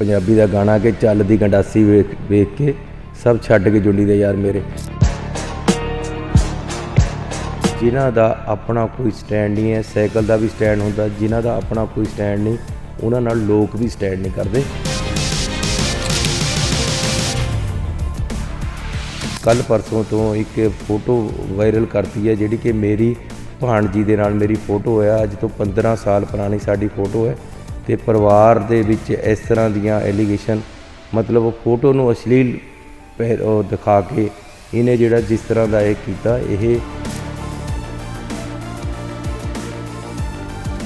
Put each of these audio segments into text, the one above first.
ਪੰਜਾਬੀ ਦਾ ਗਾਣਾ ਕਿ ਚੱਲਦੀ ਗੰਡਾਸੀ ਵੇਖ ਵੇਖ ਕੇ ਸਭ ਛੱਡ ਕੇ ਜੁੱਲੀ ਦੇ ਯਾਰ ਮੇਰੇ। ਜਿਨ੍ਹਾਂ ਦਾ ਆਪਣਾ ਕੋਈ ਸਟੈਂਡ ਨਹੀਂ ਹੈ, ਸਾਈਕਲ ਦਾ ਵੀ ਸਟੈਂਡ ਹੁੰਦਾ, ਜਿਨ੍ਹਾਂ ਦਾ ਆਪਣਾ ਕੋਈ ਸਟੈਂਡ ਨਹੀਂ, ਉਹਨਾਂ ਨਾਲ ਲੋਕ ਵੀ ਸਟੈਂਡ ਨਹੀਂ ਕਰਦੇ। ਕੱਲ ਪਰਸੋਂ ਤੋਂ ਇੱਕ ਫੋਟੋ ਵਾਇਰਲ ਕਰਤੀ ਹੈ, ਜਿਹੜੀ ਕਿ ਮੇਰੀ ਭਾਣਜੀ ਦੇ ਨਾਲ ਮੇਰੀ ਫੋਟੋ ਹੈ, ਅੱਜ ਤੋਂ 15 ਸਾਲ ਪੁਰਾਣੀ ਸਾਡੀ ਫੋਟੋ ਹੈ। ਤੇ ਪਰਿਵਾਰ ਦੇ ਵਿੱਚ ਇਸ ਤਰ੍ਹਾਂ ਦੀਆਂ ਐਲੀਗੇਸ਼ਨ ਮਤਲਬ ਉਹ ਫੋਟੋ ਨੂੰ ਅਸ਼ਲੀਲ ਪਹਿ- ਦਿਖਾ ਕੇ ਇਹਨੇ ਜਿਹੜਾ ਜਿਸ ਤਰ੍ਹਾਂ ਦਾ ਇਹ ਕੀਤਾ, ਇਹ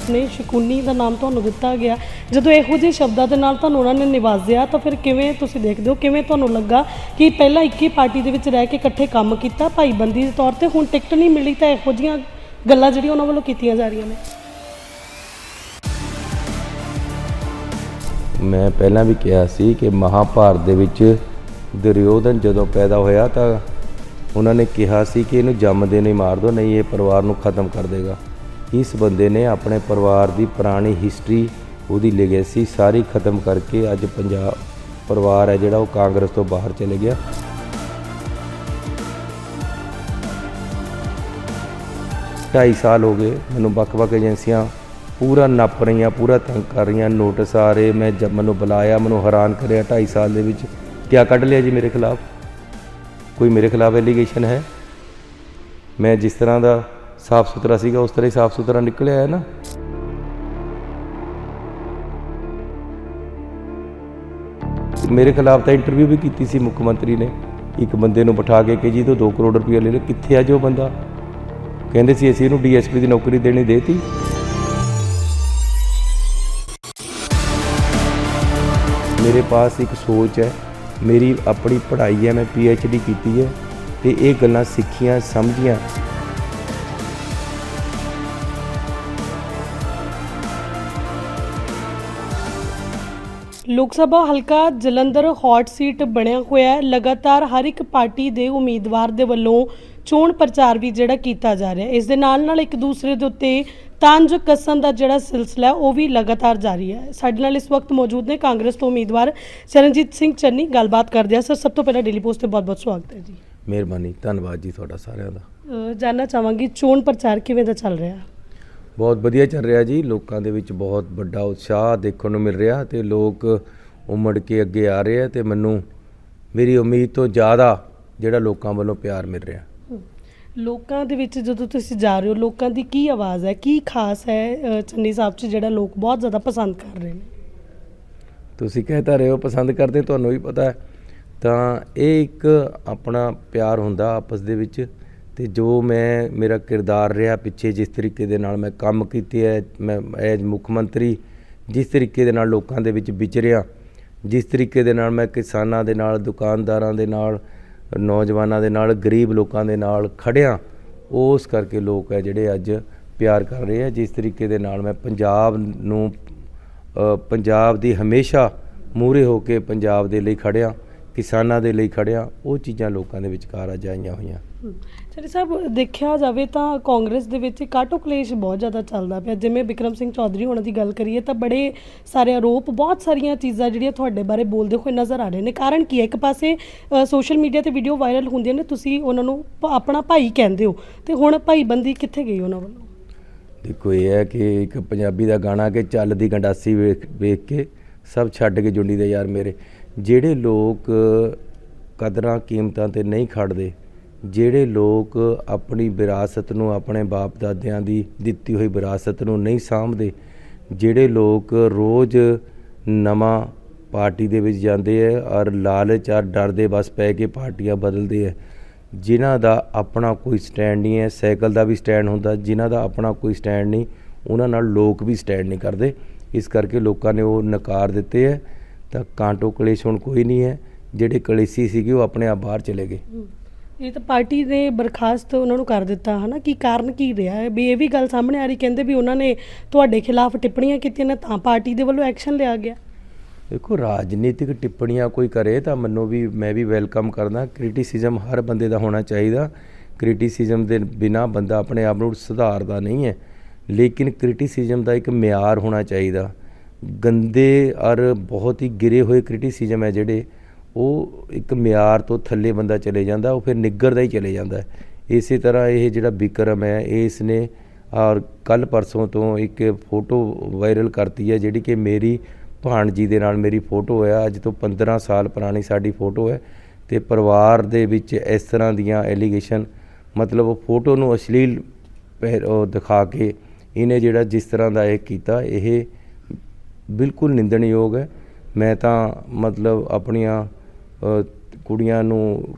ਨੇ ਸ਼ਕੁਨੀ ਦਾ ਨਾਮ ਤੁਹਾਨੂੰ ਦਿੱਤਾ ਗਿਆ। ਜਦੋਂ ਇਹੋ ਜਿਹੇ ਸ਼ਬਦਾਂ ਦੇ ਨਾਲ ਤੁਹਾਨੂੰ ਉਹਨਾਂ ਨੇ ਨਿਵਾਜ਼ਿਆ, ਤਾਂ ਫਿਰ ਕਿਵੇਂ ਤੁਸੀਂ ਦੇਖਦੇ ਹੋ? ਕਿਵੇਂ ਤੁਹਾਨੂੰ ਲੱਗਾ ਕਿ ਪਹਿਲਾਂ ਇੱਕ ਹੀ ਪਾਰਟੀ ਦੇ ਵਿੱਚ ਰਹਿ ਕੇ ਇਕੱਠੇ ਕੰਮ ਕੀਤਾ, ਭਾਈਬੰਦੀ ਦੇ ਤੌਰ ਤੇ ਹੁਣ ਟਿਕਟ ਨਹੀਂ ਮਿਲੀ ਤਾਂ ਇਹੋ ਜਿਹੀਆਂ ਗੱਲਾਂ ਜਿਹੜੀਆਂ ਉਹਨਾਂ ਵੱਲੋਂ ਕੀਤੀਆਂ ਜਾ ਰਹੀਆਂ ਨੇ? ਮੈਂ ਪਹਿਲਾਂ ਵੀ ਕਿਹਾ ਸੀ ਕਿ ਮਹਾਭਾਰਤ ਦੇ ਵਿੱਚ ਦੁਰਯੋਧਨ ਜਦੋਂ ਪੈਦਾ ਹੋਇਆ ਤਾਂ ਉਹਨਾਂ ਨੇ ਕਿਹਾ ਸੀ ਕਿ ਇਹਨੂੰ ਜੰਮਦੇ ਨਹੀਂ ਮਾਰ ਦੋ ਨਹੀਂ ਇਹ ਪਰਿਵਾਰ ਨੂੰ ਖਤਮ ਕਰ ਦੇਗਾ। ਇਸ ਬੰਦੇ ਨੇ ਆਪਣੇ ਪਰਿਵਾਰ ਦੀ ਪੁਰਾਣੀ ਹਿਸਟਰੀ ਉਹਦੀ ਲੈਗੇਸੀ ਸਾਰੀ ਖਤਮ ਕਰਕੇ ਅੱਜ ਪੰਜਾਬ ਪਰਿਵਾਰ ਹੈ ਜਿਹੜਾ ਉਹ ਕਾਂਗਰਸ ਤੋਂ ਬਾਹਰ ਚਲੇ ਗਿਆ। ਢਾਈ ਸਾਲ ਹੋ ਗਏ, ਮੈਨੂੰ ਵੱਖ-ਵੱਖ ਏਜੰਸੀਆਂ ਪੂਰਾ ਨੱਪ ਰਹੀਆਂ, ਪੂਰਾ ਤੰਗ ਕਰ ਰਹੀਆਂ। ਨੋਟਿਸ ਆ ਰਹੇ, ਮੈਂ ਜਦ ਮੈਨੂੰ ਬੁਲਾਇਆ, ਮੈਨੂੰ ਹੈਰਾਨ ਕਰਿਆ, ਢਾਈ ਸਾਲ ਦੇ ਵਿੱਚ। ਕਿਆ ਕੱਢ ਲਿਆ ਜੀ ਮੇਰੇ ਖਿਲਾਫ? ਕੋਈ ਮੇਰੇ ਖਿਲਾਫ ਐਲੀਗੇਸ਼ਨ ਹੈ? ਮੈਂ ਜਿਸ ਤਰ੍ਹਾਂ ਦਾ ਸਾਫ਼ ਸੁਥਰਾ ਸੀਗਾ, ਉਸ ਤਰ੍ਹਾਂ ਹੀ ਸਾਫ਼ ਸੁਥਰਾ ਨਿਕਲਿਆ ਹੈ ਨਾ? ਮੇਰੇ ਖਿਲਾਫ ਤਾਂ ਇੰਟਰਵਿਊ ਵੀ ਕੀਤੀ ਸੀ ਮੁੱਖ ਮੰਤਰੀ ਨੇ। ਇੱਕ ਬੰਦੇ ਨੂੰ ਬਿਠਾ ਕੇ ਕਿ ਜੀ ਤੋਂ 2 ਕਰੋੜ ਰੁਪਏ ਲੈ ਲਓ ਕਿੱਥੇ ਆ ਜੋ ਬੰਦਾ? ਕਹਿੰਦੇ ਸੀ ਅਸੀਂ ਇਹਨੂੰ ਡੀਐਸਪੀ ਦੀ ਨੌਕਰੀ ਦੇਣੀ ਦੇਤੀ। ਮੇਰੇ ਪਾਸ ਇੱਕ ਸੋਚ ਹੈ, ਮੇਰੀ ਆਪਣੀ ਪੜ੍ਹਾਈ ਹੈ, ਮੈਂ ਡੀ ਕੀਤੀ ਹੈ ਤੇ ਇਹ ਗੱਲਾਂ ਸਿੱਖੀਆਂ, ਸਮਝੀਆਂ। ਲੋਕ ਸਭਾ ਹਲਕਾ ਜਲੰਧਰ ਹੌਟ ਸੀਟ ਬਣਿਆ ਹੋਇਆ ਹੈ। ਲਗਾਤਾਰ ਹਰ ਇੱਕ ਪਾਰਟੀ ਦੇ ਉਮੀਦਵਾਰ ਦੇ ਵੱਲੋਂ ਚੋਣ ਪ੍ਰਚਾਰ ਵੀ ਜਿਹੜਾ ਕੀਤਾ ਜਾ ਰਿਹਾ ਇਸ ਦੇ ਨਾਲ ਨਾਲ ਇੱਕ ਦੂਸਰੇ ਦੇ ਉੱਤੇ ਤੰਜ ਕੱਸਣ ਦਾ ਜਿਹੜਾ ਸਿਲਸਿਲਾ ਉਹ ਵੀ ਲਗਾਤਾਰ ਜਾਰੀ ਹੈ। ਸਾਡੇ ਨਾਲ ਇਸ ਵਕਤ ਮੌਜੂਦ ਨੇ ਕਾਂਗਰਸ ਤੋਂ ਉਮੀਦਵਾਰ ਚਰਨਜੀਤ ਸਿੰਘ ਚੰਨੀ। ਗੱਲਬਾਤ ਕਰਦੇ ਆ ਸਰ ਸਭ ਤੋਂ ਪਹਿਲਾਂ ਡੇਲੀ ਪੋਸਟ ਤੇ ਬਹੁਤ-ਬਹੁਤ ਸਵਾਗਤ ਹੈ ਜੀ। ਮਿਹਰਬਾਨੀ। ਧੰਨਵਾਦ ਜੀ ਤੁਹਾਡਾ ਸਾਰਿਆਂ ਦਾ। ਜਾਣਨਾ ਚਾਹਾਂਗੀ ਚੋਣ ਪ੍ਰਚਾਰ ਕਿਵੇਂ ਦਾ ਚੱਲ ਰਿਹਾ? ਬਹੁਤ ਵਧੀਆ ਚੱਲ ਰਿਹਾ ਜੀ। ਲੋਕਾਂ ਦੇ ਵਿੱਚ ਬਹੁਤ ਵੱਡਾ ਉਤਸ਼ਾਹ ਦੇਖਣ ਨੂੰ ਮਿਲ ਰਿਹਾ ਤੇ ਲੋਕ ਉਮੜ ਕੇ ਅੱਗੇ ਆ ਰਹੇ ਆ ਤੇ ਮੈਨੂੰ ਮੇਰੀ ਉਮੀਦ ਤੋਂ ਜ਼ਿਆਦਾ ਜਿਹੜਾ ਲੋਕਾਂ ਵੱਲੋਂ ਪਿਆਰ ਮਿਲ ਰਿਹਾ। ਲੋਕਾਂ ਦੇ ਵਿੱਚ ਜਦੋਂ ਤੁਸੀਂ ਜਾ ਰਹੇ ਹੋ, ਲੋਕਾਂ ਦੀ ਕੀ ਆਵਾਜ਼ ਹੈ? ਕੀ ਖਾਸ ਹੈ, ਅਹ, ਚੰਨੀ ਸਾਹਿਬ 'ਚ ਜਿਹੜਾ ਲੋਕ ਬਹੁਤ ਜ਼ਿਆਦਾ ਪਸੰਦ ਕਰ ਰਹੇ ਨੇ? ਤੁਸੀਂ ਕਹਿਤਾ ਰਹੇ ਹੋ ਪਸੰਦ ਕਰਦੇ, ਤੁਹਾਨੂੰ ਵੀ ਪਤਾ ਹੈ। ਤਾਂ ਇਹ ਇੱਕ ਆਪਣਾ ਪਿਆਰ ਹੁੰਦਾ ਆਪਸ ਦੇ ਵਿੱਚ ਤੇ ਜੋ ਮੈਂ, ਮੇਰਾ ਕਿਰਦਾਰ ਰਿਹਾ ਪਿੱਛੇ ਜਿਸ ਤਰੀਕੇ ਦੇ ਨਾਲ ਮੈਂ ਕੰਮ ਕੀਤੇ ਹੈ ਮੈਂ ਐਜ ਮੁੱਖ ਮੰਤਰੀ ਜਿਸ ਤਰੀਕੇ ਦੇ ਨਾਲ ਲੋਕਾਂ ਦੇ ਵਿੱਚ ਵਿਚਰਿਆ, ਜਿਸ ਤਰੀਕੇ ਦੇ ਨਾਲ ਮੈਂ ਕਿਸਾਨਾਂ ਦੇ ਨਾਲ, ਦੁਕਾਨਦਾਰਾਂ ਦੇ ਨਾਲ ਨੌਜਵਾਨਾਂ ਦੇ ਨਾਲ, ਗਰੀਬ ਲੋਕਾਂ ਦੇ ਨਾਲ ਖੜਿਆ। ਉਸ ਕਰਕੇ ਲੋਕ ਹੈ ਜਿਹੜੇ ਅੱਜ ਪਿਆਰ ਕਰ ਰਹੇ ਆ। ਜਿਸ ਤਰੀਕੇ ਦੇ ਨਾਲ ਮੈਂ ਪੰਜਾਬ ਨੂੰ ਪੰਜਾਬ ਦੀ ਹਮੇਸ਼ਾ ਮੂਰੇ ਹੋ ਕੇ ਪੰਜਾਬ ਦੇ ਲਈ ਖੜਿਆ, ਕਿਸਾਨਾਂ ਦੇ ਲਈ ਖੜਿਆ, ਉਹ ਚੀਜ਼ਾਂ ਲੋਕਾਂ ਦੇ ਵਿਚਕਾਰ ਅੱਜ ਆਈਆਂ ਹੋਈਆਂ। ਚਲੋ ਸਾਹਿਬ, ਦੇਖਿਆ ਜਾਵੇ ਤਾਂ ਕਾਂਗਰਸ ਦੇ ਵਿੱਚ ਕਾਟੋ ਕਲੇਸ਼ ਬਹੁਤ ਜ਼ਿਆਦਾ ਚੱਲਦਾ ਪਿਆ। ਜਿਵੇਂ ਵਿਕਰਮ ਸਿੰਘ ਚੌਧਰੀ ਹੋਣਾ ਦੀ ਗੱਲ ਕਰੀਏ ਤਾਂ ਬੜੇ ਸਾਰੇ ਆਰੋਪ, ਬਹੁਤ ਸਾਰੀਆਂ ਚੀਜ਼ਾਂ ਜਿਹੜੀਆਂ ਤੁਹਾਡੇ ਬਾਰੇ ਬੋਲਦੇ ਹੋਏ ਨਜ਼ਰ ਆ ਰਹੇ ਨੇ। ਕਾਰਨ ਕੀ ਹੈ? ਇੱਕ ਪਾਸੇ ਸੋਸ਼ਲ ਮੀਡੀਆ ਤੇ ਵੀਡੀਓ ਵਾਇਰਲ ਹੁੰਦੀਆਂ ਨੇ, ਤੁਸੀਂ ਉਹਨਾਂ ਨੂੰ ਆਪਣਾ ਭਾਈ ਕਹਿੰਦੇ ਹੋ। ਤੇ ਹੁਣ ਭਾਈਬੰਦੀ ਕਿੱਥੇ ਗਈ ਉਹਨਾਂ ਵੱਲੋਂ? ਦੇਖੋ, ਇਹ ਹੈ ਕਿ ਇੱਕ ਪੰਜਾਬੀ ਦਾ ਗਾਣਾ ਕਿ ਚੱਲ ਦੀ ਗੰਡਾਸੀ ਵੇਖ ਵੇਖ ਕੇ ਸਭ ਛੱਡ ਕੇ ਜੁੰਡੀ ਦੇ ਯਾਰ ਮੇਰੇ। ਜਿਹੜੇ ਲੋਕ ਕਦਰਾਂ ਕੀਮਤਾਂ ਤੇ ਨਹੀਂ ਖੜਦੇ ਜਿਹੜੇ ਲੋਕ ਆਪਣੀ ਵਿਰਾਸਤ ਨੂੰ ਆਪਣੇ ਬਾਪ ਦਾਦਿਆਂ ਦੀ ਦਿੱਤੀ ਹੋਈ ਵਿਰਾਸਤ ਨੂੰ ਨਹੀਂ ਸਾਂਭਦੇ, ਜਿਹੜੇ ਲੋਕ ਰੋਜ਼ ਨਵਾਂ ਪਾਰਟੀ ਦੇ ਵਿੱਚ ਜਾਂਦੇ ਹੈ ਔਰ ਲਾਲਚ ਔਰ ਡਰ ਦੇ ਬਸ ਪੈ ਕੇ ਪਾਰਟੀਆਂ ਬਦਲਦੇ ਹੈ ਜਿਨ੍ਹਾਂ ਦਾ ਆਪਣਾ ਕੋਈ ਸਟੈਂਡ ਨਹੀਂ ਹੈ ਸਾਈਕਲ ਦਾ ਵੀ ਸਟੈਂਡ ਹੁੰਦਾ, ਜਿਨ੍ਹਾਂ ਦਾ ਆਪਣਾ ਕੋਈ ਸਟੈਂਡ ਨਹੀਂ, ਉਹਨਾਂ ਨਾਲ ਲੋਕ ਵੀ ਸਟੈਂਡ ਨਹੀਂ ਕਰਦੇ। ਇਸ ਕਰਕੇ ਲੋਕਾਂ ਨੇ ਉਹ ਨਕਾਰ ਦਿੱਤੇ ਹੈ ਤਾਂ ਕਾਂਟੋ ਕਲੇਸ਼ ਹੁਣ ਕੋਈ ਨਹੀਂ ਹੈ ਜਿਹੜੇ ਕਲੇਸ਼ੀ ਸੀਗੇ ਉਹ ਆਪਣੇ ਆਪ ਬਾਹਰ ਚਲੇ ਗਏ। ਇਹ ਤਾਂ ਪਾਰਟੀ ਨੇ ਬਰਖਾਸਤ ਉਹਨਾਂ ਨੂੰ ਕਰ ਦਿੱਤਾ, ਹਨਾ? ਕੀ ਕਾਰਨ ਕੀ ਰਿਹਾ ਹੈ? ਵੀ ਇਹ ਵੀ ਗੱਲ ਸਾਹਮਣੇ ਆ ਰਹੀ, ਕਹਿੰਦੇ ਵੀ ਉਹਨਾਂ ਨੇ ਤੁਹਾਡੇ ਖਿਲਾਫ ਟਿੱਪਣੀਆਂ ਕੀਤੀਆਂ ਨੇ, ਤਾਂ ਪਾਰਟੀ ਦੇ ਵੱਲੋਂ ਐਕਸ਼ਨ ਲਿਆ ਗਿਆ। ਦੇਖੋ, ਰਾਜਨੀਤਿਕ ਟਿੱਪਣੀਆਂ ਕੋਈ ਕਰੇ ਤਾਂ ਮੈਨੂੰ ਵੀ, ਮੈਂ ਵੀ ਵੈਲਕਮ ਕਰਦਾ। ਕ੍ਰਿਟਿਸਿਜ਼ਮ ਹਰ ਬੰਦੇ ਦਾ ਹੋਣਾ ਚਾਹੀਦਾ। ਕ੍ਰਿਟਿਸਿਜ਼ਮ ਦੇ ਬਿਨਾ ਬੰਦਾ ਆਪਣੇ ਆਪ ਨੂੰ ਸੁਧਾਰਦਾ ਨਹੀਂ ਹੈ। ਲੇਕਿਨ ਕ੍ਰਿਟਿਸਿਜ਼ਮ ਦਾ ਇੱਕ ਮਿਆਰ ਹੋਣਾ ਚਾਹੀਦਾ। ਗੰਦੇ ਔਰ ਬਹੁਤ ਹੀ ਗਿਰੇ ਹੋਏ ਕ੍ਰਿਟਿਸਿਜ਼ਮ ਹੈ ਜਿਹੜੇ ਉਹ ਇੱਕ ਮਿਆਰ ਤੋਂ ਥੱਲੇ ਬੰਦਾ ਚਲੇ ਜਾਂਦਾ, ਉਹ ਫਿਰ ਨਿੱਗਰਦਾ ਹੀ ਚਲੇ ਜਾਂਦਾ ਹੈ। ਇਸੇ ਤਰ੍ਹਾਂ ਇਹ ਜਿਹੜਾ ਵਿਕਰਮ ਹੈ ਇਸ ਨੇ ਔਰ ਕੱਲ ਪਰਸੋਂ ਤੋਂ ਇੱਕ ਫੋਟੋ ਵਾਇਰਲ ਕਰਤੀ ਹੈ, ਜਿਹੜੀ ਕਿ ਮੇਰੀ ਭਾਣਜੀ ਦੇ ਨਾਲ ਮੇਰੀ ਫੋਟੋ ਹੈ ਅੱਜ ਤੋਂ 15 ਸਾਲ ਪੁਰਾਣੀ ਸਾਡੀ ਫੋਟੋ ਹੈ ਤੇ ਪਰਿਵਾਰ ਦੇ ਵਿੱਚ ਇਸ ਤਰ੍ਹਾਂ ਦੀਆਂ ਐਲੀਗੇਸ਼ਨ ਮਤਲਬ ਉਹ ਫੋਟੋ ਨੂੰ ਅਸ਼ਲੀਲ ਪਹਿ- ਦਿਖਾ ਕੇ ਇਹਨੇ ਜਿਹੜਾ ਜਿਸ ਤਰ੍ਹਾਂ ਦਾ ਇਹ ਕੀਤਾ, ਇਹ ਬਿਲਕੁਲ ਨਿੰਦਣਯੋਗ ਹੈ ਮੈਂ ਤਾਂ ਮਤਲਬ ਆਪਣੀਆਂ ਕੁੜੀਆਂ ਨੂੰ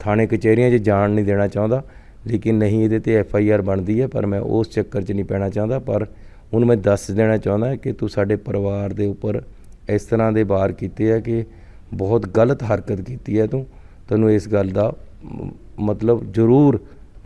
ਥਾਣੇ ਕਚਹਿਰੀਆਂ 'ਚ ਜਾਣ ਨਹੀਂ ਦੇਣਾ ਚਾਹੁੰਦਾ, ਲੇਕਿਨ ਨਹੀਂ ਇਹਦੇ ਤੇ ਐਫ ਆਈ ਆਰ ਬਣਦੀ ਹੈ, ਪਰ ਮੈਂ ਉਸ ਚੱਕਰ 'ਚ ਨਹੀਂ ਪੈਣਾ ਚਾਹੁੰਦਾ, ਪਰ ਹੁਣ ਮੈਂ ਦੱਸ ਦੇਣਾ ਚਾਹੁੰਦਾ ਕਿ ਤੂੰ ਸਾਡੇ ਪਰਿਵਾਰ ਦੇ ਉੱਪਰ ਇਸ ਤਰ੍ਹਾਂ ਦੇ ਵਾਰ ਕੀਤੇ ਆ ਕਿ ਬਹੁਤ ਗਲਤ ਹਰਕਤ ਕੀਤੀ ਹੈ ਤੂੰ। ਤੈਨੂੰ ਇਸ ਗੱਲ ਦਾ ਮਤਲਬ ਜ਼ਰੂਰ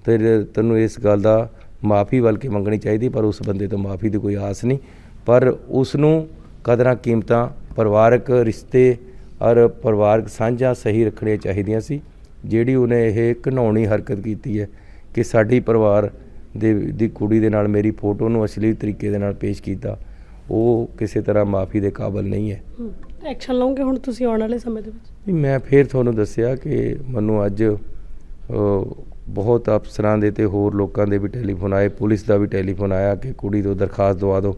ਤੇਰੇ, ਤੈਨੂੰ ਇਸ ਗੱਲ ਦਾ ਮਾਫੀ ਬਲਕਿ ਮੰਗਣੀ ਚਾਹੀਦੀ, ਪਰ ਉਸ ਬੰਦੇ ਤੋਂ ਮਾਫੀ ਦੀ ਕੋਈ ਆਸ ਨਹੀਂ। ਪਰ ਉਸ ਨੂੰ ਕਦਰਾਂ ਕੀਮਤਾਂ, ਪਰਿਵਾਰਕ ਰਿਸ਼ਤੇ ਔਰ ਪਰਿਵਾਰਕ ਸਾਂਝਾਂ ਸਹੀ ਰੱਖਣੀਆਂ ਚਾਹੀਦੀਆਂ ਸੀ ਜਿਹੜੀ ਉਹਨੇ ਇਹ ਘਿਨਾਉਣੀ ਹਰਕਤ ਕੀਤੀ ਹੈ ਕਿ ਸਾਡੀ ਪਰਿਵਾਰ ਦੇ ਦੀ ਕੁੜੀ ਦੇ ਨਾਲ ਮੇਰੀ ਫੋਟੋ ਨੂੰ ਅਸ਼ਲੀਲ ਤਰੀਕੇ ਦੇ ਨਾਲ ਪੇਸ਼ ਕੀਤਾ ਉਹ ਕਿਸੇ ਤਰ੍ਹਾਂ ਮਾਫੀ ਦੇ ਕਾਬਿਲ ਨਹੀਂ ਹੈ। ਐਕਸ਼ਨ ਲਓਗੇ ਹੁਣ ਤੁਸੀਂ ਆਉਣ ਵਾਲੇ ਸਮੇਂ ਦੇ ਵਿੱਚ? ਮੈਂ ਫੇਰ ਤੁਹਾਨੂੰ ਦੱਸਿਆ ਕਿ ਮੈਨੂੰ ਅੱਜ ਬਹੁਤ ਅਫਸਰਾਂ ਦੇ ਤੇ ਹੋਰ ਲੋਕਾਂ ਦੇ ਵੀ ਟੈਲੀਫੋਨ ਆਏ ਪੁਲਿਸ ਦਾ ਵੀ ਟੈਲੀਫੋਨ ਆਇਆ ਕਿ ਕੁੜੀ ਤੋਂ ਦਰਖਾਸਤ ਦਵਾ ਦਿਓ।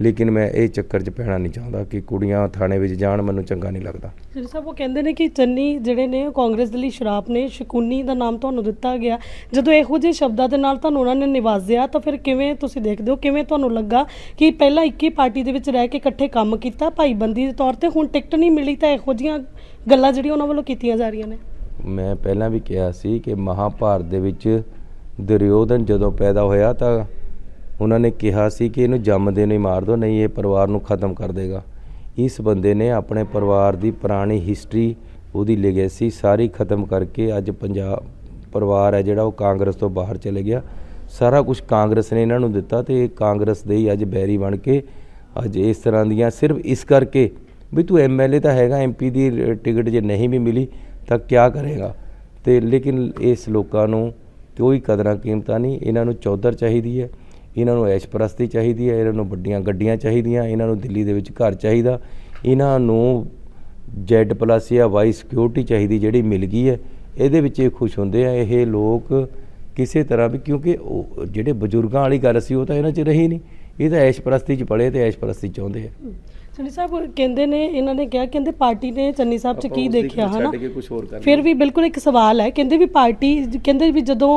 ਲੇਕਿਨ ਮੈਂ ਇਹ ਚੱਕਰ 'ਚ ਪੈਣਾ ਨਹੀਂ ਚਾਹੁੰਦਾ ਕਿ ਕੁੜੀਆਂ ਥਾਣੇ ਵਿੱਚ ਜਾਣ ਮੈਨੂੰ ਚੰਗਾ ਨਹੀਂ ਲੱਗਦਾ। ਜੀ ਸਾਹਿਬ ਉਹ ਕਹਿੰਦੇ ਨੇ ਕਿ ਚੰਨੀ ਜਿਹੜੇ ਨੇ ਉਹ ਕਾਂਗਰਸ ਦੇ ਲਈ ਸ਼ਰਾਪ ਨੇ ਸ਼ਕੂਨੀ ਦਾ ਨਾਮ ਤੁਹਾਨੂੰ ਦਿੱਤਾ ਗਿਆ। ਜਦੋਂ ਇਹੋ ਜਿਹੇ ਸ਼ਬਦਾਂ ਦੇ ਨਾਲ ਤੁਹਾਨੂੰ ਉਹਨਾਂ ਨੇ ਨਿਵਾਜ਼ਿਆ ਤਾਂ ਫਿਰ ਕਿਵੇਂ ਤੁਸੀਂ ਦੇਖਦੇ ਹੋ ਕਿਵੇਂ ਤੁਹਾਨੂੰ ਲੱਗਾ ਕਿ ਪਹਿਲਾਂ ਇੱਕ ਹੀ ਪਾਰਟੀ ਦੇ ਵਿੱਚ ਰਹਿ ਕੇ ਇਕੱਠੇ ਕੰਮ ਕੀਤਾ? ਭਾਈਬੰਦੀ ਦੇ ਤੌਰ ਤੇ ਹੁਣ ਟਿਕਟ ਨਹੀਂ ਮਿਲੀ ਤਾਂ ਇਹੋ ਜਿਹੀਆਂ ਗੱਲਾਂ ਜਿਹੜੀਆਂ ਉਹਨਾਂ ਵੱਲੋਂ ਕੀਤੀਆਂ ਜਾ ਰਹੀਆਂ ਨੇ? ਮੈਂ ਪਹਿਲਾਂ ਵੀ ਕਿਹਾ ਸੀ ਕਿ ਮਹਾਭਾਰਤ ਦੇ ਵਿੱਚ ਦੁਰਯੋਧਨ ਜਦੋਂ ਪੈਦਾ ਹੋਇਆ ਤਾਂ ਉਹਨਾਂ ਨੇ ਕਿਹਾ ਸੀ ਕਿ ਇਹਨੂੰ ਜੰਮਦੇ ਨੂੰ ਹੀ ਮਾਰ ਦਿਓ, ਨਹੀਂ ਇਹ ਪਰਿਵਾਰ ਨੂੰ ਖਤਮ ਕਰ ਦੇਗਾ। ਇਸ ਬੰਦੇ ਨੇ ਆਪਣੇ ਪਰਿਵਾਰ ਦੀ ਪੁਰਾਣੀ ਹਿਸਟਰੀ ਉਹਦੀ ਲੈਗੇਸੀ ਸਾਰੀ ਖਤਮ ਕਰਕੇ ਅੱਜ ਪੰਜਾਬ ਪਰਿਵਾਰ ਹੈ ਜਿਹੜਾ ਉਹ ਕਾਂਗਰਸ ਤੋਂ ਬਾਹਰ ਚਲੇ ਗਿਆ। ਸਾਰਾ ਕੁਝ ਕਾਂਗਰਸ ਨੇ ਇਹਨਾਂ ਨੂੰ ਦਿੱਤਾ ਤੇ ਇਹ ਕਾਂਗਰਸ ਦੇ ਹੀ ਅੱਜ ਬੈਰੀ ਬਣ ਕੇ ਅੱਜ ਇਸ ਤਰ੍ਹਾਂ ਦੀਆਂ ਸਿਰਫ ਇਸ ਕਰਕੇ ਵੀ ਤੂੰ ਐਮਐਲਏ ਤਾਂ ਹੈਗਾ ਐਮਪੀ ਦੀ ਟਿਕਟ ਜੇ ਨਹੀਂ ਵੀ ਮਿਲੀ ਤਾਂ ਕਿਆ ਕਰੇਗਾ? ਤੇ ਲੇਕਿਨ ਇਸ ਲੋਕਾਂ ਨੂੰ ਕੋਈ ਕਦਰਾਂ ਕੀਮਤਾਂ ਨਹੀਂ, ਇਹਨਾਂ ਨੂੰ ਚੌਧਰ ਚਾਹੀਦੀ ਹੈ। ਇਹਨਾਂ ਨੂੰ ਐਸ਼ ਪ੍ਰਸਤੀ ਚਾਹੀਦੀ ਹੈ ਇਹਨਾਂ ਨੂੰ ਵੱਡੀਆਂ ਗੱਡੀਆਂ ਚਾਹੀਦੀਆਂ ਇਹਨਾਂ ਨੂੰ ਦਿੱਲੀ ਦੇ ਵਿੱਚ ਘਰ ਚਾਹੀਦਾ। ਇਹਨਾਂ ਨੂੰ ਜੈਡ ਪਲੱਸ ਜਾਂ ਵਾਈ ਸਿਕਿਉਰਿਟੀ ਚਾਹੀਦੀ ਜਿਹੜੀ ਮਿਲ ਗਈ ਹੈ। ਇਹਦੇ ਵਿੱਚ ਇਹ ਖੁਸ਼ ਹੁੰਦੇ ਆ ਇਹ ਲੋਕ ਕਿਸੇ ਤਰ੍ਹਾਂ ਵੀ ਕਿਉਂਕਿ ਉਹ ਜਿਹੜੇ ਬਜ਼ੁਰਗਾਂ ਵਾਲੀ ਗੱਲ ਸੀ ਉਹ ਤਾਂ ਇਹਨਾਂ 'ਚ ਰਹੀ ਨਹੀਂ। ਇਹ ਤਾਂ ਐਸ਼ ਪ੍ਰਸਤੀ 'ਚ ਪੜੇ ਤੇ ਐਸ਼ ਪ੍ਰਸਤੀ ਚਾਹੁੰਦੇ ਆ। ਚੰਨੀ ਸਾਹਿਬ ਕਹਿੰਦੇ ਨੇ ਇਹਨਾਂ ਨੇ ਕਿਹਾ ਕਹਿੰਦੇ ਪਾਰਟੀ ਨੇ ਚੰਨੀ ਸਾਹਿਬ ਚ ਕੀ ਦੇਖਿਆ ਹਨਾ? ਫਿਰ ਵੀ ਬਿਲਕੁਲ ਇੱਕ ਸਵਾਲ ਹੈ ਕਹਿੰਦੇ ਵੀ ਪਾਰਟੀ ਕਹਿੰਦੇ ਵੀ ਜਦੋਂ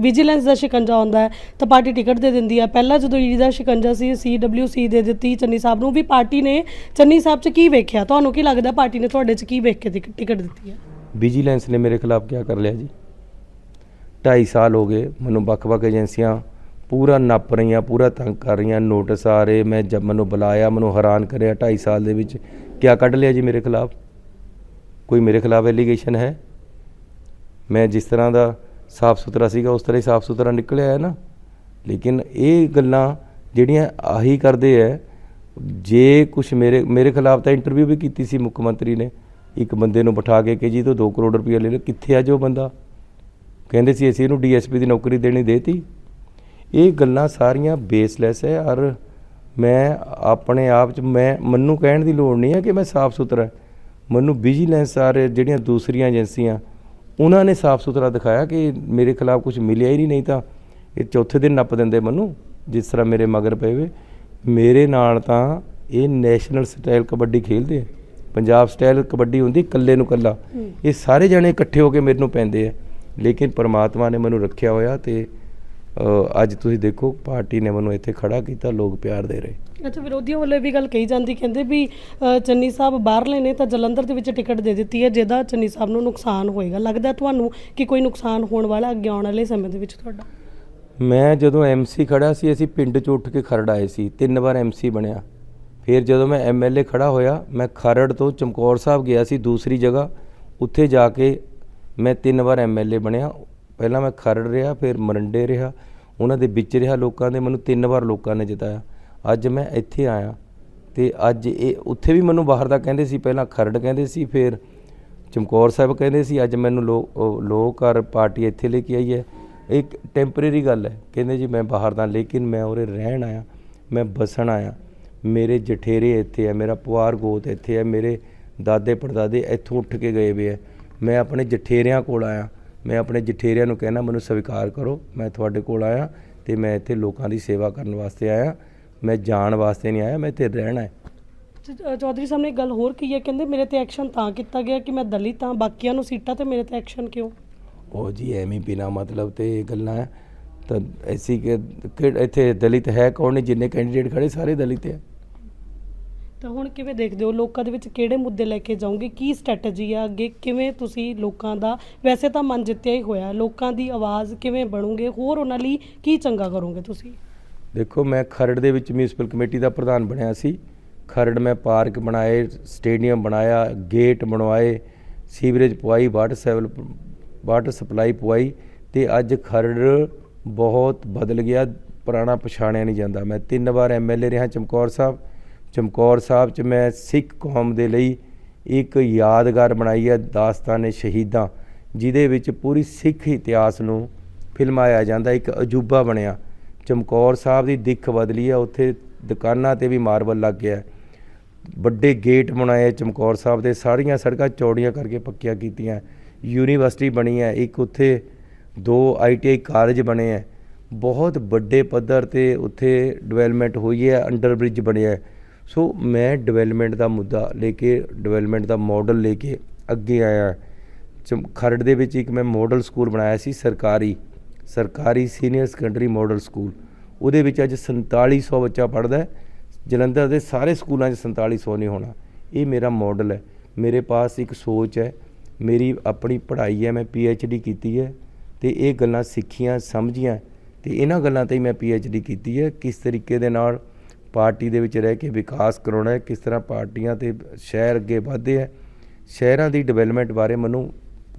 ਵਿਜੀਲੈਂਸ ਦਾ ਸ਼ਿਕੰਜਾ ਆਉਂਦਾ ਹੈ, ਤਾਂ ਪਾਰਟੀ ਟਿਕਟ ਦੇ ਦਿੰਦੀ ਹੈ ਪਹਿਲਾਂ ਜਦੋਂ ਈਡੀ ਦਾ ਸ਼ਿਕੰਜਾ ਸੀ ਸੀਡਬਲਯੂਸੀ ਦੇ ਦਿੱਤੀ ਚੰਨੀ ਸਾਹਿਬ ਨੂੰ। ਵੀ ਪਾਰਟੀ ਨੇ, ਚੰਨੀ ਸਾਹਿਬ 'ਚ ਕੀ ਵੇਖਿਆ? ਤੁਹਾਨੂੰ ਕੀ ਲੱਗਦਾ ਪਾਰਟੀ ਨੇ ਤੁਹਾਡੇ 'ਚ ਕੀ ਵੇਖ ਕੇ ਟਿਕ- ਟਿਕਟ ਦਿੱਤੀ ਹੈ ਵਿਜੀਲੈਂਸ ਨੇ ਮੇਰੇ ਖਿਲਾਫ ਕੀ ਕਰ ਲਿਆ ਜੀ? 2.5 ਸਾਲ ਹੋ ਗਏ, ਮੈਨੂੰ ਵੱਖ-ਵੱਖ ਏਜੰਸੀਆਂ ਪੂਰਾ ਨੱਪ ਰਹੀਆਂ, ਪੂਰਾ ਤੰਗ ਕਰ ਰਹੀਆਂ, ਨੋਟਿਸ ਆ ਰਹੇ, ਮੈਂ ਜਦ ਮੈਨੂੰ ਬੁਲਾਇਆ, ਮੈਨੂੰ ਹੈਰਾਨ ਕਰਿਆ 2.5 ਸਾਲ ਦੇ ਵਿੱਚ। ਕੀ ਕੱਢ ਲਿਆ ਜੀ ਮੇਰੇ ਖਿਲਾਫ? ਕੋਈ ਮੇਰੇ ਖਿਲਾਫ ਐਲੀਗੇਸ਼ਨ ਹੈ? ਮੈਂ ਜਿਸ ਤਰ੍ਹਾਂ ਦਾ ਸਾਫ਼ ਸੁਥਰਾ ਸੀਗਾ, ਉਸ ਤਰ੍ਹਾਂ ਹੀ ਸਾਫ਼ ਸੁਥਰਾ ਨਿਕਲਿਆ ਹੈ ਨਾ। ਲੇਕਿਨ ਇਹ ਗੱਲਾਂ ਜਿਹੜੀਆਂ ਆਹੀ ਕਰਦੇ ਐ ਜੇ ਕੁਝ ਮੇਰੇ ਮੇਰੇ ਖਿਲਾਫ ਤਾਂ ਇੰਟਰਵਿਊ ਵੀ ਕੀਤੀ ਸੀ ਮੁੱਖ ਮੰਤਰੀ ਨੇ। ਇੱਕ ਬੰਦੇ ਨੂੰ ਬਿਠਾ ਕੇ ਕਿ ਜੀ ਤੋਂ 2 ਕਰੋੜ ਰੁਪਏ ਲੈ ਲਓ ਕਿੱਥੇ ਆ ਜੋ ਬੰਦਾ? ਕਹਿੰਦੇ ਸੀ ਅਸੀਂ ਇਹਨੂੰ ਡੀਐਸਪੀ ਦੀ ਨੌਕਰੀ ਦੇਣੀ ਦੇਤੀ। ਇਹ ਗੱਲਾਂ ਸਾਰੀਆਂ ਬੇਸਲੈਸ ਹੈ ਔਰ ਮੈਂ ਆਪਣੇ ਆਪ ਚ, ਮੈਂ, ਮੈਨੂੰ ਕਹਿਣ ਦੀ ਲੋੜ ਨਹੀਂ ਹੈ ਕਿ ਮੈਂ ਸਾਫ਼ ਸੁਥਰਾ ਮੈਨੂੰ ਵਿਜੀਲੈਂਸ ਸਾਰੇ ਜਿਹੜੀਆਂ ਦੂਸਰੀਆਂ ਏਜੰਸੀਆਂ ਉਹਨਾਂ ਨੇ ਸਾਫ਼ ਸੁਥਰਾ ਦਿਖਾਇਆ ਕਿ ਮੇਰੇ ਖਿਲਾਫ ਕੁਝ ਮਿਲਿਆ ਹੀ ਨਹੀਂ ਨਹੀਂ ਤਾਂ ਇਹ ਚੌਥੇ ਦਿਨ ਨੱਪ ਦਿੰਦੇ ਮੈਨੂੰ ਜਿਸ ਤਰ੍ਹਾਂ ਮੇਰੇ ਮਗਰ ਪਏ ਵੇ ਮੇਰੇ ਨਾਲ ਤਾਂ ਇਹ ਨੈਸ਼ਨਲ ਸਟਾਈਲ ਕਬੱਡੀ ਖੇਡਦੇ ਆ। ਪੰਜਾਬ ਸਟਾਈਲ ਕਬੱਡੀ ਹੁੰਦੀ ਇਕੱਲੇ ਨੂੰ ਇਕੱਲਾ। ਇਹ ਸਾਰੇ ਜਣੇ ਇਕੱਠੇ ਹੋ ਕੇ ਮੇਰੇ ਨੂੰ ਪੈਂਦੇ ਆ। ਲੇਕਿਨ ਪ੍ਰਮਾਤਮਾ ਨੇ ਮੈਨੂੰ ਰੱਖਿਆ ਹੋਇਆ ਤੇ ਅੱਜ ਤੁਸੀਂ ਦੇਖੋ ਪਾਰਟੀ ਨੇ ਮੈਨੂੰ ਇੱਥੇ ਖੜਾ ਕੀਤਾ ਲੋਕ ਪਿਆਰ ਦੇ ਰਹੇ। ਅੱਛਾ ਵਿਰੋਧੀਆਂ ਵੱਲੋਂ ਇਹ ਵੀ ਗੱਲ ਕਹੀ ਜਾਂਦੀ ਕਹਿੰਦੇ ਵੀ ਚੰਨੀ ਸਾਹਿਬ ਬਾਹਰਲੇ ਨੇ ਤਾਂ ਜਲੰਧਰ ਦੇ ਵਿੱਚ ਟਿਕਟ ਦੇ ਦਿੱਤੀ ਹੈ ਜਿਹਦਾ ਚੰਨੀ ਸਾਹਿਬ ਨੂੰ ਨੁਕਸਾਨ ਹੋਏਗਾ। ਲੱਗਦਾ ਤੁਹਾਨੂੰ ਕਿ ਕੋਈ ਨੁਕਸਾਨ ਹੋਣ ਵਾਲਾ ਅੱਗੇ ਆਉਣ ਵਾਲੇ ਸਮੇਂ ਦੇ ਵਿੱਚ ਤੁਹਾਡਾ? ਮੈਂ ਜਦੋਂ ਐਮਸੀ ਖੜਾ ਸੀ ਅਸੀਂ ਪਿੰਡ 'ਚ ਉੱਠ ਕੇ ਖਰੜ ਆਏ ਸੀ। ਤਿੰਨ ਵਾਰ ਐਮਸੀ ਬਣਿਆ। ਫਿਰ ਜਦੋਂ ਮੈਂ ਐਮਐਲਏ ਖੜਾ ਹੋਇਆ ਮੈਂ ਖਰੜ ਤੋਂ ਚਮਕੌਰ ਸਾਹਿਬ ਗਿਆ ਸੀ ਦੂਸਰੀ ਜਗ੍ਹਾ। ਉੱਥੇ ਜਾ ਕੇ ਮੈਂ ਤਿੰਨ ਵਾਰ ਐਮਐਲਏ ਬਣਿਆ। ਪਹਿਲਾਂ ਮੈਂ ਖਰੜ ਰਿਹਾ ਫਿਰ ਮਰੰਡੇ ਰਿਹਾ। ਉਹਨਾਂ ਦੇ ਵਿੱਚ ਰਿਹਾ ਲੋਕਾਂ ਦੇ, ਮੈਨੂੰ ਤਿੰਨ ਵਾਰ ਲੋਕਾਂ ਨੇ ਜਿਤਾਇਆ। ਅੱਜ ਮੈਂ ਇੱਥੇ ਆਇਆ ਤੇ ਅੱਜ ਇਹ ਉੱਥੇ ਵੀ ਮੈਨੂੰ ਬਾਹਰ ਦਾ ਕਹਿੰਦੇ ਸੀ, ਪਹਿਲਾਂ ਖਰੜ ਕਹਿੰਦੇ ਸੀ, ਫਿਰ ਚਮਕੌਰ ਸਾਹਿਬ ਕਹਿੰਦੇ ਸੀ, ਅੱਜ ਮੈਨੂੰ ਲੋਕ ਉਹ ਲੋਕ ਪਾਰਟੀ ਇੱਥੇ ਲੈ ਕੇ ਆਈ ਹੈ। ਇੱਕ ਟੈਂਪਰੇਰੀ ਗੱਲ ਹੈ, ਕਹਿੰਦੇ ਜੀ ਮੈਂ ਬਾਹਰ ਦਾ, ਲੇਕਿਨ ਮੈਂ ਉਰੇ ਰਹਿਣ ਆਇਆ, ਮੈਂ ਬਸਣ ਆਇਆ। ਮੇਰੇ ਜਠੇਰੇ ਇੱਥੇ ਹੈ, ਮੇਰਾ ਪਰਿਵਾਰ ਗੋਤ ਇੱਥੇ ਹੈ, ਮੇਰੇ ਦਾਦੇ ਪੜਦਾਦੇ ਇੱਥੋਂ ਉੱਠ ਕੇ ਗਏ ਵੇ ਹੈ। ਮੈਂ ਆਪਣੇ ਜਠੇਰਿਆਂ ਕੋਲ ਆਇਆ। ਮੈਂ ਆਪਣੇ ਜਠੇਰਿਆਂ ਨੂੰ ਕਹਿਣਾ ਮੈਨੂੰ ਸਵੀਕਾਰ ਕਰੋ ਮੈਂ ਤੁਹਾਡੇ ਕੋਲ ਆਇਆ ਤੇ ਮੈਂ ਇੱਥੇ ਲੋਕਾਂ ਦੀ ਸੇਵਾ ਕਰਨ ਵਾਸਤੇ ਆਇਆ। ਮੈਂ ਜਾਣ ਵਾਸਤੇ ਨਹੀਂ ਆਇਆ ਮੈਂ ਇੱਥੇ ਰਹਿਣਾ ਹੈ। ਚੌਧਰੀ ਸਾਹਿਬ ਨੇ ਗੱਲ ਹੋਰ ਕਹੀ ਹੈ ਕਹਿੰਦੇ ਮੇਰੇ ਤੇ ਐਕਸ਼ਨ ਤਾਂ ਕੀਤਾ ਗਿਆ ਕਿ ਮੈਂ ਦਲਿਤ ਹਾਂ ਬਾਕੀਆਂ ਨੂੰ ਸੀਟਾਂ ਤੇ ਮੇਰੇ ਤੇ ਐਕਸ਼ਨ ਕਿਉਂ? ਉਹ ਜੀ ਐਵੇਂ ਬਿਨਾ ਮਤਲਬ ਤੇ ਇਹ ਗੱਲਾਂ ਤਾਂ ਐਸੀ ਕਿ ਕਿ ਇੱਥੇ ਦਲਿਤ ਹੈ ਕੌਣ ਨੇ ਜਿੰਨੇ ਕੈਂਡੀਡੇਟ ਖੜੇ ਸਾਰੇ ਦਲਿਤ ਹੈ। ਤਾਂ ਹੁਣ ਕਿਵੇਂ ਦੇਖਦੇ ਹੋ? ਲੋਕਾਂ ਦੇ ਵਿੱਚ ਕਿਹੜੇ ਮੁੱਦੇ ਲੈ ਕੇ ਜਾਓਗੇ? ਕੀ ਸਟ੍ਰੈਟਜੀ ਆ? ਅੱਗੇ ਕਿਵੇਂ ਤੁਸੀਂ ਲੋਕਾਂ ਦਾ, ਵੈਸੇ ਤਾਂ ਮਨ ਜਿੱਤਿਆ ਹੀ ਹੋਇਆ, ਲੋਕਾਂ ਦੀ ਆਵਾਜ਼ ਕਿਵੇਂ ਬਣੋਗੇ? ਹੋਰ ਉਹਨਾਂ ਲਈ ਕੀ ਚੰਗਾ ਕਰੋਗੇ ਤੁਸੀਂ? ਦੇਖੋ, ਮੈਂ ਖਰੜ ਦੇ ਵਿੱਚ ਮਿਊਨਿਸਪਲ ਕਮੇਟੀ ਦਾ ਪ੍ਰਧਾਨ ਬਣਿਆ ਸੀ। ਖਰੜ ਮੈਂ ਪਾਰਕ ਬਣਾਏ, ਸਟੇਡੀਅਮ ਬਣਾਇਆ, ਗੇਟ ਬਣਵਾਏ, ਸੀਵਰੇਜ ਪਵਾਈ ਵਾਟਰ ਸੈਵਲ ਵਾਟਰ ਸਪਲਾਈ ਪਵਾਈ ਤੇ ਅੱਜ ਖਰੜ ਬਹੁਤ ਬਦਲ ਗਿਆ। ਪੁਰਾਣਾ ਪਛਾਣਿਆ ਨਹੀਂ ਜਾਂਦਾ। ਮੈਂ ਤਿੰਨ ਵਾਰ ਐਮਐਲਏ ਰਿਹਾ, ਚਮਕੌਰ ਸਾਹਿਬ। ਚਮਕੌਰ ਸਾਹਿਬ 'ਚ ਮੈਂ ਸਿੱਖ ਕੌਮ ਦੇ ਲਈ ਇੱਕ ਯਾਦਗਾਰ ਬਣਾਈ ਹੈ, ਦਾਸਤਾਨ ਸ਼ਹੀਦਾਂ, ਜਿਹਦੇ ਵਿੱਚ ਪੂਰੀ ਸਿੱਖ ਇਤਿਹਾਸ ਨੂੰ ਫਿਲਮਾਇਆ ਜਾਂਦਾ, ਇੱਕ ਅਜੂਬਾ ਬਣਿਆ। ਚਮਕੌਰ ਸਾਹਿਬ ਦੀ ਦਿੱਖ ਬਦਲੀ ਹੈ, ਉੱਥੇ ਦੁਕਾਨਾਂ ਤੇ ਵੀ ਮਾਰਬਲ ਲੱਗ ਗਿਆ ਵੱਡੇ ਗੇਟ ਬਣਾਏ, ਚਮਕੌਰ ਸਾਹਿਬ ਦੇ ਸਾਰੀਆਂ ਸੜਕਾਂ ਚੌੜੀਆਂ ਕਰਕੇ ਪੱਕੀਆਂ ਕੀਤੀਆਂ ਯੂਨੀਵਰਸਿਟੀ ਬਣੀ ਹੈ, ਇੱਕ ਉੱਥੇ ਦੋ ਆਈਟੀਆਈ ਕਾਲਜ ਬਣੇ ਹੈ। ਬਹੁਤ ਵੱਡੇ ਪੱਧਰ ਤੇ ਉੱਥੇ ਡਿਵੈਲਪਮੈਂਟ ਹੋਈ ਹੈ, ਅੰਡਰ ਬ੍ਰਿਜ ਬਣਿਆ ਹੈ। ਸੋ ਮੈਂ ਡਿਵੈਲਪਮੈਂਟ ਦਾ ਮੁੱਦਾ ਲੈ ਕੇ ਡਿਵੈਲਪਮੈਂਟ ਦਾ ਮਾਡਲ ਲੈ ਕੇ ਅੱਗੇ ਆਇਆ। ਚਮ- ਖਰੜ ਦੇ ਵਿੱਚ ਇੱਕ ਮੈਂ ਮਾਡਲ ਸਕੂਲ ਬਣਾਇਆ ਸੀ, ਸਰਕਾਰੀ ਸਰਕਾਰੀ ਸੀਨੀਅਰ ਸੈਕੰਡਰੀ ਮਾਡਲ ਸਕੂਲ ਉਹਦੇ ਵਿੱਚ ਅੱਜ 4700 ਬੱਚਾ ਪੜ੍ਹਦਾ ਹੈ। ਜਲੰਧਰ ਦੇ ਸਾਰੇ ਸਕੂਲਾਂ 'ਚ 4700 ਨਹੀਂ ਹੋਣਾ। ਇਹ ਮੇਰਾ ਮਾਡਲ ਹੈ। ਮੇਰੇ ਪਾਸ ਇੱਕ ਸੋਚ ਹੈ। ਮੇਰੀ ਆਪਣੀ ਪੜ੍ਹਾਈ ਹੈ। ਮੈਂ ਡੀ ਕੀਤੀ ਹੈ ਤੇ ਇਹ ਗੱਲਾਂ ਸਿੱਖੀਆਂ, ਸਮਝੀਆਂ ਤੇ ਇਹਨਾਂ ਗੱਲਾਂ ਤੇ ਹੀ ਮੈਂ ਡੀ ਕੀਤੀ ਹੈ। ਕਿਸ ਤਰੀਕੇ ਦੇ ਨਾਲ ਪਾਰਟੀ ਦੇ ਵਿੱਚ ਰਹਿ ਕੇ ਵਿਕਾਸ ਕਰਾਉਣਾ ਹੈ, ਕਿਸ ਤਰ੍ਹਾਂ ਪਾਰਟੀਆਂ ਤੇ ਸ਼ਹਿਰ ਅੱਗੇ ਵਧਦੇ ਹੈ, ਸ਼ਹਿਰਾਂ ਦੀ ਡਿਵੈਲਪਮੈਂਟ ਬਾਰੇ ਮੈਨੂੰ,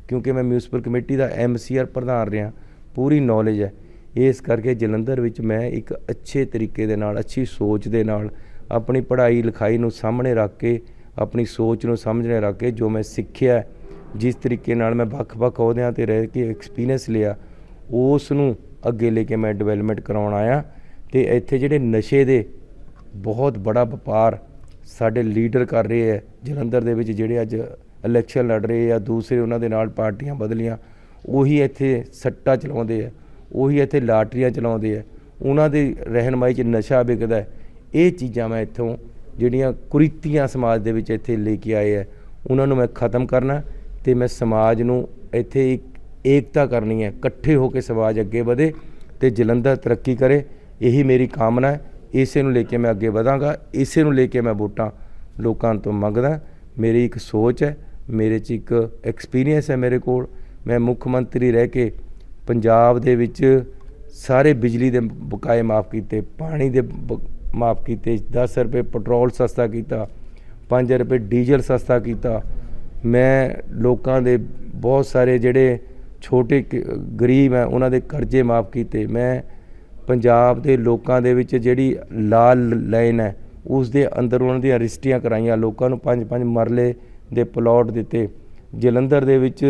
ਕਿਉਂਕਿ ਮੈਂ ਮਿਊਨਿਸਪਲ ਕਮੇਟੀ ਦਾ ਐਮਸੀਆਰ ਪ੍ਰਧਾਨ ਰਿਹਾ, ਪੂਰੀ ਨੌਲੇਜ ਹੈ। ਇਸ ਕਰਕੇ ਜਲੰਧਰ ਵਿੱਚ ਮੈਂ ਇੱਕ ਅੱਛੇ ਤਰੀਕੇ ਦੇ ਨਾਲ, ਅੱਛੀ ਸੋਚ ਦੇ ਨਾਲ ਆਪਣੀ ਪੜ੍ਹਾਈ ਲਿਖਾਈ ਨੂੰ ਸਾਹਮਣੇ ਰੱਖ ਕੇ, ਆਪਣੀ ਸੋਚ ਨੂੰ ਸਮਝਣੇ ਰੱਖ ਕੇ ਜੋ ਮੈਂ ਸਿੱਖਿਆ, ਜਿਸ ਤਰੀਕੇ ਨਾਲ ਮੈਂ ਵੱਖ-ਵੱਖ ਅਹੁਦਿਆਂ ਤੇ ਰਹਿ ਕੇ ਐਕਸਪੀਰੀਅੰਸ ਲਿਆ, ਉਸ ਨੂੰ ਅੱਗੇ ਲੈ ਕੇ ਮੈਂ ਡਿਵੈਲਪਮੈਂਟ ਕਰਾਉਣ ਆਇਆ। ਤੇ ਇੱਥੇ ਜਿਹੜੇ ਨਸ਼ੇ ਦੇ ਬਹੁਤ ਬੜਾ ਵਪਾਰ ਸਾਡੇ ਲੀਡਰ ਕਰ ਰਹੇ ਹੈ, ਜਲੰਧਰ ਦੇ ਵਿੱਚ ਜਿਹੜੇ ਅੱਜ ਇਲੈਕਸ਼ਨ ਲੜ ਰਹੇ ਆ, ਦੂਸਰੇ ਉਹਨਾਂ ਦੇ ਨਾਲ ਪਾਰਟੀਆਂ ਬਦਲੀਆਂ, ਉਹੀ ਇੱਥੇ ਸੱਟਾ ਚਲਾਉਂਦੇ ਆ, ਉਹੀ ਇੱਥੇ ਲਾਟਰੀਆਂ ਚਲਾਉਂਦੇ ਆ, ਉਹਨਾਂ ਦੀ ਰਹਿਨਮਾਈ 'ਚ ਨਸ਼ਾ ਵਿਕਦਾ ਇਹ ਚੀਜ਼ਾਂ ਮੈਂ ਇੱਥੋਂ ਜਿਹੜੀਆਂ ਕੁਰੀਤੀਆਂ ਸਮਾਜ ਦੇ ਵਿੱਚ ਇੱਥੇ ਲੈ ਕੇ ਆਏ ਆ, ਉਹਨਾਂ ਨੂੰ ਮੈਂ ਖਤਮ ਕਰਨਾ ਤੇ ਮੈਂ ਸਮਾਜ ਨੂੰ ਇੱਥੇ ਇੱਕ ਏਕਤਾ ਕਰਨੀ ਹੈ, ਇਕੱਠੇ ਹੋ ਕੇ ਸਮਾਜ ਅੱਗੇ ਵਧੇ ਤੇ ਜਲੰਧਰ ਤਰੱਕੀ ਕਰੇ, ਇਹੀ ਮੇਰੀ ਕਾਮਨਾ ਹੈ। ਇਸੇ ਨੂੰ ਲੈ ਕੇ ਮੈਂ ਅੱਗੇ ਵਧਾਂਗਾ, ਇਸੇ ਨੂੰ ਲੈ ਕੇ ਮੈਂ ਵੋਟਾਂ ਲੋਕਾਂ ਤੋਂ ਮੰਗਦਾ। ਮੇਰੀ ਇੱਕ ਸੋਚ ਹੈ, ਮੇਰੇ 'ਚ ਇੱਕ ਐਕਸਪੀਰੀਅੰਸ ਹੈ ਮੇਰੇ ਕੋਲ। ਮੈਂ ਮੁੱਖ ਮੰਤਰੀ ਰਹਿ ਕੇ ਪੰਜਾਬ ਦੇ ਵਿੱਚ ਸਾਰੇ ਬਿਜਲੀ ਦੇ ਬਕਾਏ ਮਾਫ ਕੀਤੇ, ਪਾਣੀ ਦੇ ਮਾਫ ਕੀਤੇ 10 ਰੁਪਏ ਪੈਟਰੋਲ ਸਸਤਾ ਕੀਤਾ 5 ਰੁਪਏ ਡੀਜ਼ਲ ਸਸਤਾ ਕੀਤਾ। ਮੈਂ ਲੋਕਾਂ ਦੇ ਬਹੁਤ ਸਾਰੇ ਜਿਹੜੇ ਛੋਟੇ ਗਰੀਬ ਹੈ, ਉਹਨਾਂ ਦੇ ਕਰਜ਼ੇ ਮਾਫ ਕੀਤੇ। ਮੈਂ ਪੰਜਾਬ ਦੇ ਲੋਕਾਂ ਦੇ ਵਿੱਚ ਜਿਹੜੀ ਲਾਲ ਲਾਈਨ ਹੈ ਉਸ ਦੇ ਅੰਦਰ ਉਹਨਾਂ ਦੀਆਂ ਰਜਿਸਟਰੀਆਂ ਕਰਾਈਆਂ। ਲੋਕਾਂ ਨੂੰ ਪੰਜ ਪੰਜ ਮਰਲੇ ਦੇ ਪਲਾਟ ਦਿੱਤੇ। ਜਲੰਧਰ ਦੇ ਵਿੱਚ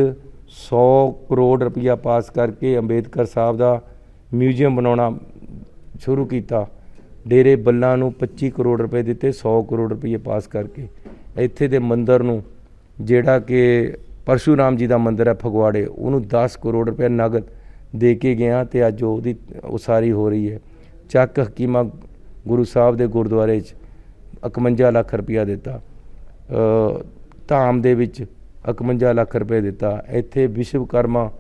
100 ਕਰੋੜ ਰੁਪਇਆ ਪਾਸ ਕਰਕੇ ਅੰਬੇਦਕਰ ਸਾਹਿਬ ਦਾ ਮਿਊਜ਼ੀਅਮ ਬਣਾਉਣਾ ਸ਼ੁਰੂ ਕੀਤਾ। ਡੇਰੇ ਬੱਲਾਂ ਨੂੰ 25 ਕਰੋੜ ਰੁਪਏ ਦਿੱਤੇ 100 ਕਰੋੜ ਰੁਪਏ ਪਾਸ ਕਰਕੇ। ਇੱਥੇ ਦੇ ਮੰਦਰ ਨੂੰ ਜਿਹੜਾ ਕਿ ਪਰਸ਼ੂਰਾਮ ਜੀ ਦਾ ਮੰਦਰ ਹੈ ਫਗਵਾੜੇ, ਉਹਨੂੰ 10 ਕਰੋੜ ਰੁਪਏ ਨਗਦ ਦੇ ਕੇ ਗਿਆ ਤੇ ਅੱਜ ਉਹਦੀ ਉਸਾਰੀ ਹੋ ਰਹੀ ਹੈ। ਚੱਕ ਹਕੀਮਾ ਗੁਰੂ ਸਾਹਿਬ ਦੇ ਗੁਰਦੁਆਰੇ 'ਚ 51 ਲੱਖ ਰੁਪਇਆ ਦਿੱਤਾ। ਧਾਮ ਦੇ ਵਿੱਚ 51 ਲੱਖ ਰੁਪਏ ਦਿੱਤਾ। ਇੱਥੇ ਵਿਸ਼ਵਕਰਮਾ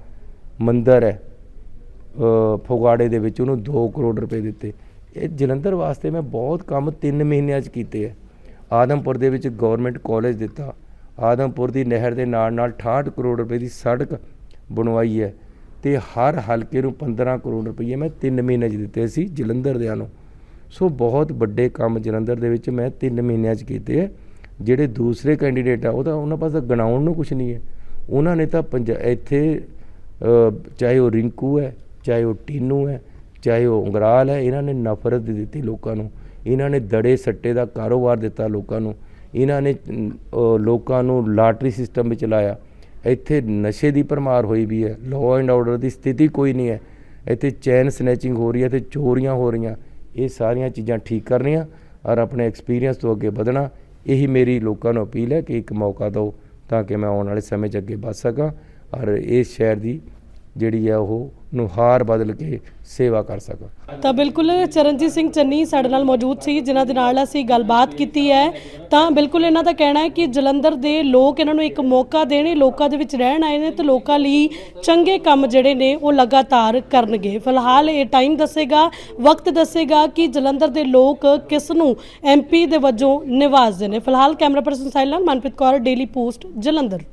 ਮੰਦਿਰ ਹੈ। ਅ, ਫਗਵਾੜੇ ਦੇ ਵਿੱਚ ਉਹਨੂੰ 2 ਕਰੋੜ ਰੁਪਏ ਦਿੱਤੇ। ਇਹ ਜਲੰਧਰ ਵਾਸਤੇ ਮੈਂ ਬਹੁਤ ਕੰਮ 3 ਮਹੀਨਿਆਂ 'ਚ ਕੀਤੇ ਹੈ। ਆਦਮਪੁਰ ਦੇ ਵਿੱਚ ਗਵਰਨਮੈਂਟ ਕਾਲਜ ਦਿੱਤਾ। ਆਦਮਪੁਰ ਦੀ ਨਹਿਰ ਦੇ ਨਾਲ ਨਾਲ 68 ਕਰੋੜ ਰੁਪਏ ਦੀ ਸੜਕ ਬਣਵਾਈ ਹੈ। ਤੇ ਹਰ ਹਲਕੇ ਨੂੰ 15 ਕਰੋੜ ਰੁਪਏ ਮੈਂ 3 ਮਹੀਨੇ 'ਚ ਦਿੱਤੇ ਸੀ ਜਲੰਧਰ ਦਿਆਂ ਨੂੰ। ਸੋ ਬਹੁਤ ਵੱਡੇ ਕੰਮ ਜਲੰਧਰ ਦੇ ਵਿੱਚ ਮੈਂ 3 ਮਹੀਨਿਆਂ 'ਚ ਕੀਤੇ ਹੈ ਜਿਹੜੇ ਦੂਸਰੇ ਕੈਂਡੀਡੇਟ ਆ, ਉਹ ਤਾਂ ਉਹਨਾਂ ਪਾਸ ਗਣਾਉਣ ਨੂੰ ਕੁਝ ਨਹੀਂ ਹੈ। ਉਹਨਾਂ ਨੇ ਤਾਂ ਪੰਜਾ, ਇੱਥੇ ਚਾਹੇ ਉਹ ਰਿੰਕੂ ਹੈ, ਚਾਹੇ ਉਹ ਟੀਨੂ ਹੈ, ਚਾਹੇ ਉਹ ਉਂਗਰਾਲ ਹੈ, ਇਹਨਾਂ ਨੇ ਨਫ਼ਰਤ ਦਿੱਤੀ ਲੋਕਾਂ ਨੂੰ। ਇਹਨਾਂ ਨੇ ਦੜੇ ਸੱਟੇ ਦਾ ਕਾਰੋਬਾਰ ਦਿੱਤਾ ਲੋਕਾਂ ਨੂੰ। ਇਹਨਾਂ ਨੇ ਲੋਕਾਂ ਨੂੰ ਲਾਟਰੀ ਸਿਸਟਮ ਵਿੱਚ ਲਾਇਆ ਇੱਥੇ ਨਸ਼ੇ ਦੀ ਭਰਮਾਰ ਹੋਈ ਵੀ ਹੈ ਲਾਅ ਐਂਡ ਆਰਡਰ ਦੀ ਸਥਿਤੀ ਕੋਈ ਨਹੀਂ ਹੈ। ਇੱਥੇ ਚੈਨ ਸਨੈਚਿੰਗ ਹੋ ਰਹੀ ਹੈ ਤੇ ਚੋਰੀਆਂ ਹੋ ਰਹੀਆਂ। ਇਹ ਸਾਰੀਆਂ ਚੀਜ਼ਾਂ ਠੀਕ ਕਰਨੀਆਂ ਔਰ ਆਪਣੇ ਐਕਸਪੀਰੀਅੰਸ ਤੋਂ ਅੱਗੇ ਵਧਣਾ। ਇਹੀ ਮੇਰੀ ਲੋਕਾਂ ਨੂੰ ਅਪੀਲ ਹੈ ਕਿ ਇੱਕ ਮੌਕਾ ਦਿਓ ਤਾਂ ਕਿ ਮੈਂ ਆਉਣ ਵਾਲੇ ਸਮੇਂ 'ਚ ਅੱਗੇ ਵੱਧ ਸਕਾਂ ਔਰ ਇਸ ਸ਼ਹਿਰ ਦੀ ਜਿਹੜੀ ਹੈ ਉਹ ਨੁਹਾਰ ਬਦਲ ਕੇ ਸੇਵਾ ਕਰ ਸਕਾਂ। ਤਾਂ ਬਿਲਕੁਲ ਚਰਨਜੀਤ ਸਿੰਘ ਚੰਨੀ ਸਾਡੇ ਨਾਲ ਮੌਜੂਦ ਸੀ, ਜਿਨ੍ਹਾਂ ਦੇ ਨਾਲ ਅਸੀਂ ਗੱਲਬਾਤ ਕੀਤੀ ਹੈ। ਤਾਂ ਬਿਲਕੁਲ ਇਹਨਾਂ ਦਾ ਕਹਿਣਾ ਹੈ ਕਿ ਜਲੰਧਰ ਦੇ ਲੋਕ ਇਹਨਾਂ ਨੂੰ ਇੱਕ ਮੌਕਾ ਦੇਣੇ, ਲੋਕਾਂ ਦੇ ਵਿੱਚ ਰਹਿਣ ਆਏ ਨੇ ਤੇ ਲੋਕਾਂ ਲਈ ਚੰਗੇ ਕੰਮ ਜਿਹੜੇ ਨੇ ਉਹ ਲਗਾਤਾਰ ਕਰਨਗੇ। ਫਿਲਹਾਲ ਇਹ ਟਾਈਮ ਦੱਸੇਗਾ, ਵਕਤ ਦੱਸੇਗਾ ਕਿ ਜਲੰਧਰ ਦੇ ਲੋਕ ਕਿਸ ਨੂੰ ਐਮਪੀ ਦੇ ਵਜੋਂ ਨਿਵਾਜ਼ਦੇ ਨੇ। ਫਿਲਹਾਲ camera person Sahil Manpreet Kaur daily post Jalandhar.